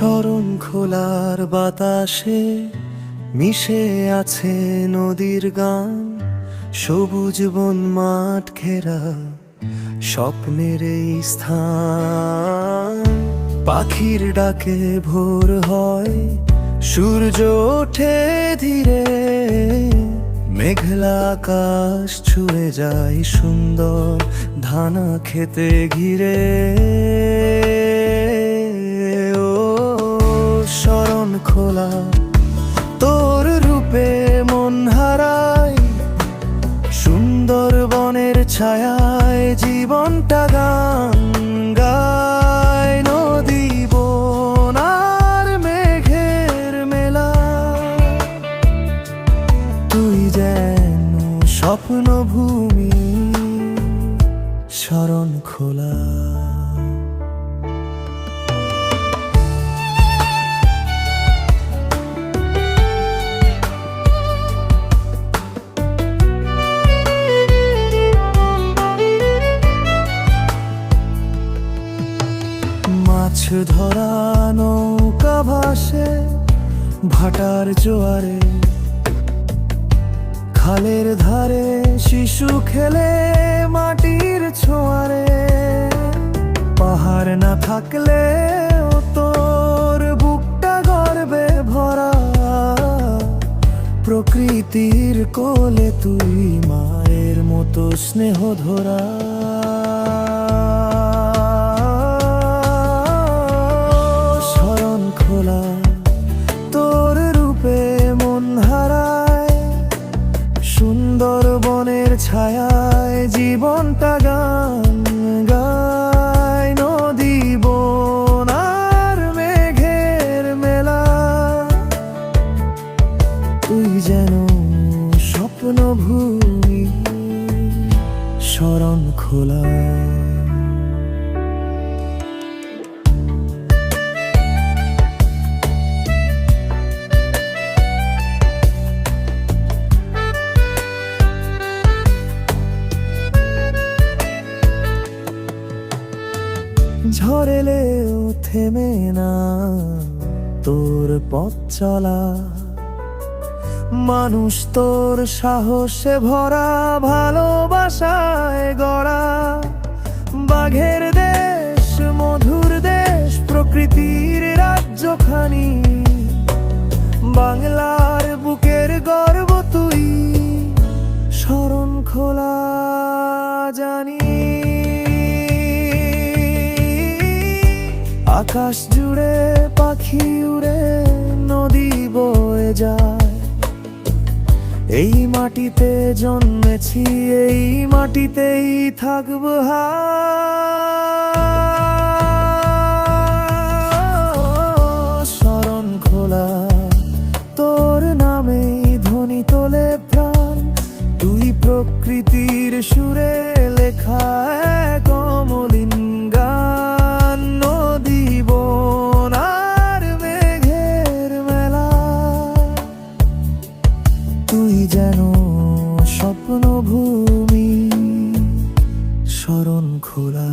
শরণ খোলার বাতাসে মিশে আছে নদীর গান, সবুজ বন মাঠ ঘেরা স্বপ্নের এই স্থান। পাখির ডাকে ভোর হয়, সূর্য ওঠে ধীরে, মেঘলা আকাশ ছুঁয়ে যায় সুন্দর ধানা খেতে ঘিরে। শরণ খোলা, তোর রূপে মন হারায় সুন্দর বনের ছায়ায় জীবনটা গান গায়। নদী, বন আর মেঘের মেলা, তুই যেন স্বপ্ন ভূমি শরণ খোলা। ধরা নৌকা ভাসে ভাটার জোয়ারে। খালের ধারে শিশু খেলে মাটির ছোঁয়ারে। পাহাড় না থাকলে তোর বুকটা গর্বে ভরা। প্রকৃতির কোলে তুই মায়ের মতো স্নেহ ধরা। বনের ছায়ায় জীবনটা গান গায়। নদী বনার মেঘের মেলা। তুই যেন স্বপ্ন ভূমি শরণ খোলা। ঝরেলেও থেমে না তোর পথ চলা। মানুষ তোর সাহসে ভরা, ভালোবাসায় গড়া। বাঘের দেশ, মধুর দেশ, প্রকৃতির রাজ্যখানি। বাংলার বুকের গর্ব তুই শরণ খোলা। আকাশ জুড়ে পাখি উড়ে নদী বয়ে যায়। এই মাটিতে জন্মেছি, এই মাটিতেই থাকব স্মরণ খোলা, তোর নামেই ধ্বনি তোলে প্রাণ। তুই প্রকৃতির সুরে লেখা কমলিন স্বপ্নভূমি স্মরণ খোলা।